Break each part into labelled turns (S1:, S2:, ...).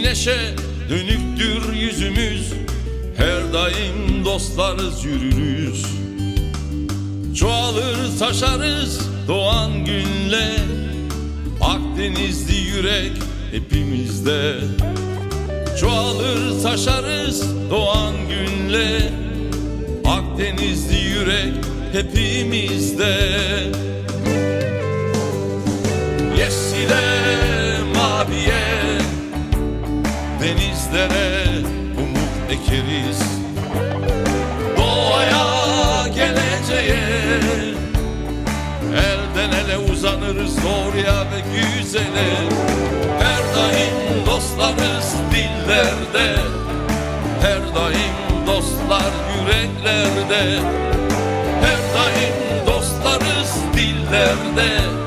S1: geçmişe dönüktür yüzümüz. Her daim dostlarız yürürüz. Çoğalır taşarız doğan günle. Akdenizli yürek hepimizde. Çoğalır taşarız doğan günle. Akdenizli yürek hepimizde Denizlere umut ekeriz. Doğaya geleceğe Elden ele uzanırız doğruya ve güzele. Her daim dostlarız dillerde Her daim dostlar yüreklerde. Her daim dostlarız dillerde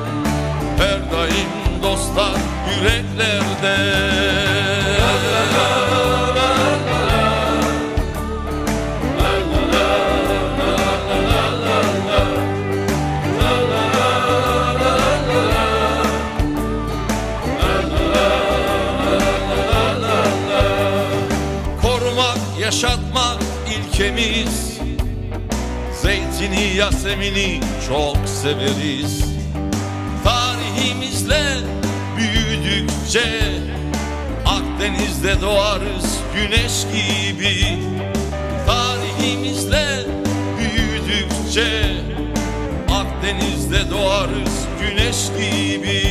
S1: yaşatmak ilkemiz. Zeytini, yasemini çok severiz. Tarihimizle büyüdükçe Akdeniz'de doğarız güneş gibi. Tarihimizle büyüdükçe Akdeniz'de doğarız güneş gibi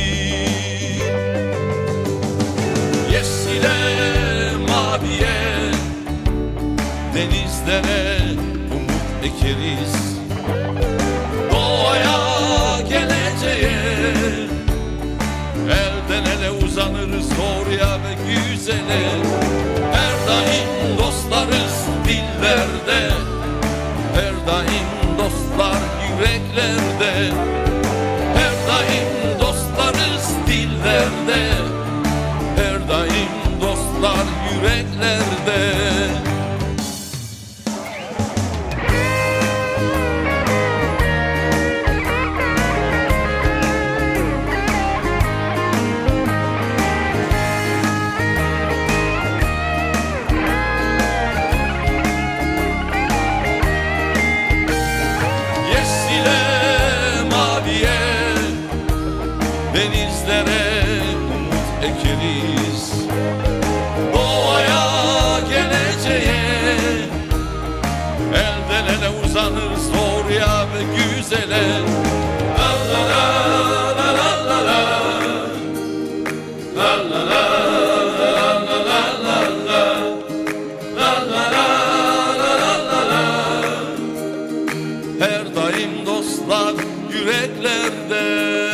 S1: Denizlere umut ekeriz. Doğaya geleceğe Elden ele uzanırız doğruya ve güzele. Her daim dostlarız dillerde Her daim dostlar yüreklerde. Her daim dostlarız dillerde her daim dostlar yüreklerde umut ekeriz Doğaya geleceğe Elden ele uzanırız doğruya ve güzele la la La la la la la la la Her daim dostlar yüreklerde